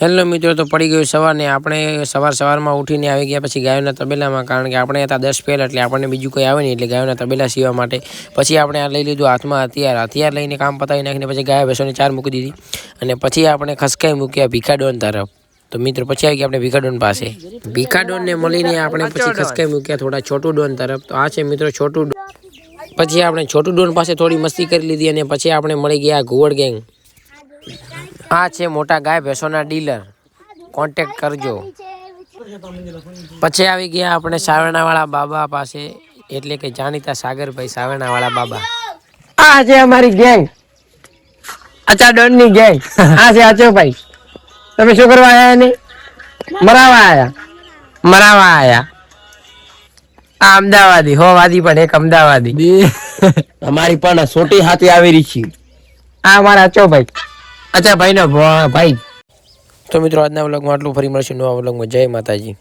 Hello મિત્રો, તો પડી ગયું સવારને. આપણે સવાર સવારમાં ઉઠીને આવી ગયા પછી ગાયોના તબેલામાં, કારણ કે આપણે હતા દસ પહેલા એટલે આપણને બીજું કોઈ આવે નહીં, એટલે ગાયોના તબેલા સીવા માટે. પછી આપણે આ લઈ લીધું હાથમાં હથિયાર. હથિયાર લઈને કામ પતાવી નાખીને પછી ગાય ભેંસોને ચાર મૂકી દીધી. અને પછી આપણે ખસકાઈ મૂક્યા ભીખાડોન તરફ. તો મિત્રો, પછી આવી ગયા આપણે ભીખાડોન પાસે. ભીખાડોનને મળીને આપણે પછી ખસકાઈ મૂક્યા થોડા છોટું ડોન તરફ. તો આ છે મિત્રો છોટું. પછી આપણે છોટું ડોન પાસે થોડી મસ્તી કરી લીધી અને પછી આપણે મળી ગયા ઘુવડ ગેંગ. આ છે મોટા ગાય ભેંસોના ડીલર. કોન્ટેક્ટ કરજો. પછી આવી ગયા આપણે સાવરણાવાળા બાબા પાસે એટલે કે જાણીતા સાગરભાઈ સાવરણાવાળા બાબા. આ છે અમારી ગેંગ. અચા Don gang. આ છે આચો ભાઈ તમે શું કરવા આયા ને મરાવા આવ્યા મરાવા આવ્યા આ અમદાવાદી. હો વાદી પણ એક અમદાવાદી. અમારી પણ સોટી હાથે આવેલી છે. આ અમારા અચો ભાઈ અચા ભાઈ નો ભાઈ. તો મિત્રો, આજના વ્લોગમાં આટલું. ફરી મળશું નવા વ્લોગમાં. જય માતાજી.